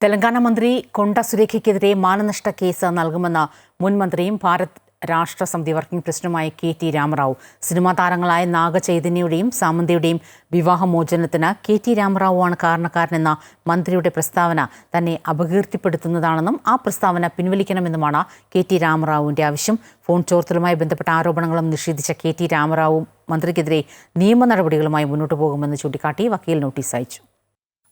തെലങ്കാന മന്ത്രി കൊണ്ട സുരേഖയ്ക്കെതിരെ മാനനഷ്ട കേസ് നൽകുമെന്ന് മുൻ മന്ത്രിയും ഭാരത് രാഷ്ട്ര സമിതി വർക്കിംഗ് പ്രസിഡന്റുമായ കെ ടി രാമറാവു. സിനിമാ താരങ്ങളായ നാഗചൈതന്യയുടെയും സാമന്തയുടെയും വിവാഹമോചനത്തിന് കെ ടി രാമറാവുവാണ് കാരണക്കാരനെന്ന മന്ത്രിയുടെ പ്രസ്താവന തന്നെ അപകീർത്തിപ്പെടുത്തുന്നതാണെന്നും ആ പ്രസ്താവന പിൻവലിക്കണമെന്നുമാണ് കെ ടി രാമറാവുവിന്റെ ആവശ്യം. ഫോൺ ചോർത്തലുമായി ബന്ധപ്പെട്ട ആരോപണങ്ങളും നിഷേധിച്ച കെ ടി രാമറാവു മന്ത്രിക്കെതിരെ നിയമ നടപടികളുമായി മുന്നോട്ടു പോകുമെന്ന് ചൂണ്ടിക്കാട്ടി വക്കീൽ നോട്ടീസ് അയച്ചു.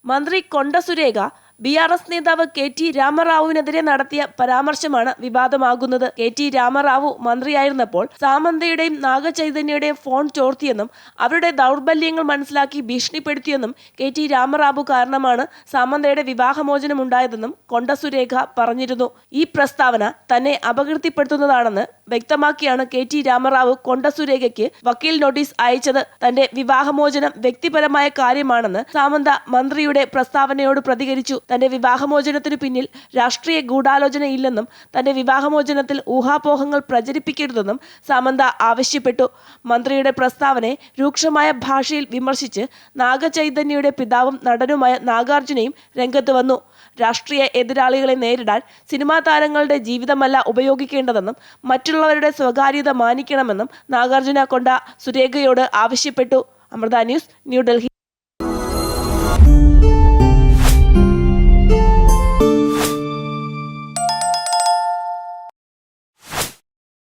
മന്ത്രി Konda Surekha B R S നേതാവ് കെ ടി രാമറാവുവിനെതിരെ നടത്തിയ പരാമർശമാണ് വിവാദമാകുന്നത്. കെ ടി രാമറാവു മന്ത്രിയായിരുന്നപ്പോൾ സാമന്തയുടെയും നാഗചൈതന്യയുടെയും ഫോൺ ചോർത്തിയെന്നും അവരുടെ ദൗർബല്യങ്ങൾ മനസ്സിലാക്കി ഭീഷണിപ്പെടുത്തിയെന്നും കെ ടി രാമറാവു കാരണമാണ് സാമന്തയുടെ വിവാഹമോചനം ഉണ്ടായതെന്നും കൊണ്ട സുരേഖ പറഞ്ഞിരുന്നു. ഈ പ്രസ്താവന തന്നെ അപകീർത്തിപ്പെടുത്തുന്നതാണെന്ന് വ്യക്തമാക്കിയാണ് കെ ടി രാമറാവു കൊണ്ട സുരേഖയ്ക്ക് വക്കീൽ നോട്ടീസ് അയച്ചത്. തന്റെ വിവാഹമോചനം വ്യക്തിപരമായ കാര്യമാണെന്ന് സാമന്ത മന്ത്രിയുടെ പ്രസ്താവനയോട് പ്രതികരിച്ചു. തന്റെ വിവാഹമോചനത്തിനു പിന്നിൽ രാഷ്ട്രീയ ഗൂഢാലോചനയില്ലെന്നും തന്റെ വിവാഹമോചനത്തിൽ ഊഹാപോഹങ്ങൾ പ്രചരിപ്പിക്കരുതെന്നും സാമന്ത ആവശ്യപ്പെട്ടു. മന്ത്രിയുടെ പ്രസ്താവനയെ രൂക്ഷമായ ഭാഷയിൽ വിമർശിച്ച് നാഗചൈതന്യയുടെ പിതാവും നടനുമായ നാഗാർജുനയും രംഗത്ത് വന്നു. രാഷ്ട്രീയ എതിരാളികളെ നേരിടാൻ സിനിമാ താരങ്ങളുടെ ജീവിതമല്ല ഉപയോഗിക്കേണ്ടതെന്നും മറ്റുള്ളവരുടെ സ്വകാര്യത മാനിക്കണമെന്നും നാഗാർജുന കൊണ്ട സുരേഖയോട് ആവശ്യപ്പെട്ടു. അമൃത ന്യൂസ് ന്യൂഡൽഹി.